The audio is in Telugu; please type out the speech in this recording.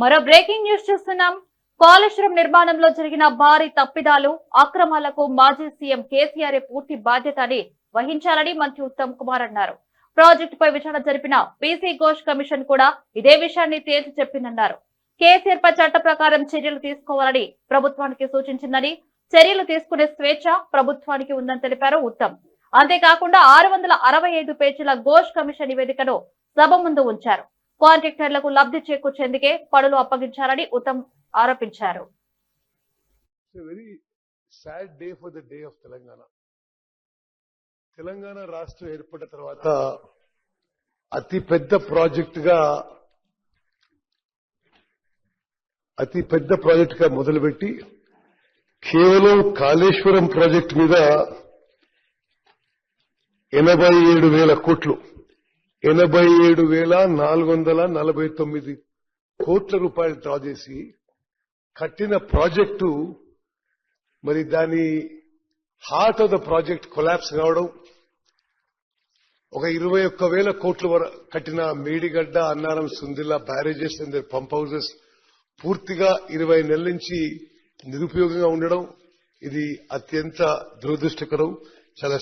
మరో బ్రేకింగ్ న్యూస్ చూస్తున్నాం. కాళేశ్వరం నిర్మాణంలో జరిగిన భారీ తప్పిదాలు అక్రమాలకు మాజీ సీఎం కేసీఆర్ పూర్తి బాధ్యత అని వహించాలని మంత్రి ఉత్తమ్ కుమార్ అన్నారు. ప్రాజెక్టుపై విచారణ జరిపిన బీసీ ఘోష్ కమిషన్ కూడా ఇదే విషయాన్ని తేల్చి చెప్పిందన్నారు. కేసీఆర్ పై చట్ట ప్రకారం చర్యలు తీసుకోవాలని ప్రభుత్వానికి సూచించిందని చర్యలు తీసుకునే స్వేచ్ఛ ప్రభుత్వానికి ఉందని తెలిపారు ఉత్తమ్. అంతేకాకుండా ఆరు వందల అరవై ఐదు పేజీల ఘోష్ కమిషన్ నివేదికను సభ ముందు ఉంచారు. కాంట్రాక్టర్లకు లబ్ధి చేకూర్చేందుకే పనులు అప్పగించారని ఉత్తమ్ ఆరోపించారు. తెలంగాణ తెలంగాణ రాష్ట్రం ఏర్పడిన తర్వాత అతి పెద్ద ప్రాజెక్టుగా అతి పెద్ద ప్రాజెక్టుగా మొదలుపెట్టి కేవలం కాళేశ్వరం ప్రాజెక్ట్ మీద ఎనభై ఏడు వేల కోట్లు ఎనభై ఏడు వేల నాలుగు వందల నలభై తొమ్మిది కోట్ల రూపాయలు డ్రా చేసి కట్టిన ప్రాజెక్టు మరి దాని heart of the project collapse కావడం ఒక ఇరవై ఒక్క వేల కోట్ల వరకు కట్టిన Medigadda Annaram Sundilla barrages and pump houses పూర్తిగా ఇరవై నెలల నుంచి నిరుపయోగంగా ఉండడం ఇది అత్యంత దురదృష్టకరం. చాలా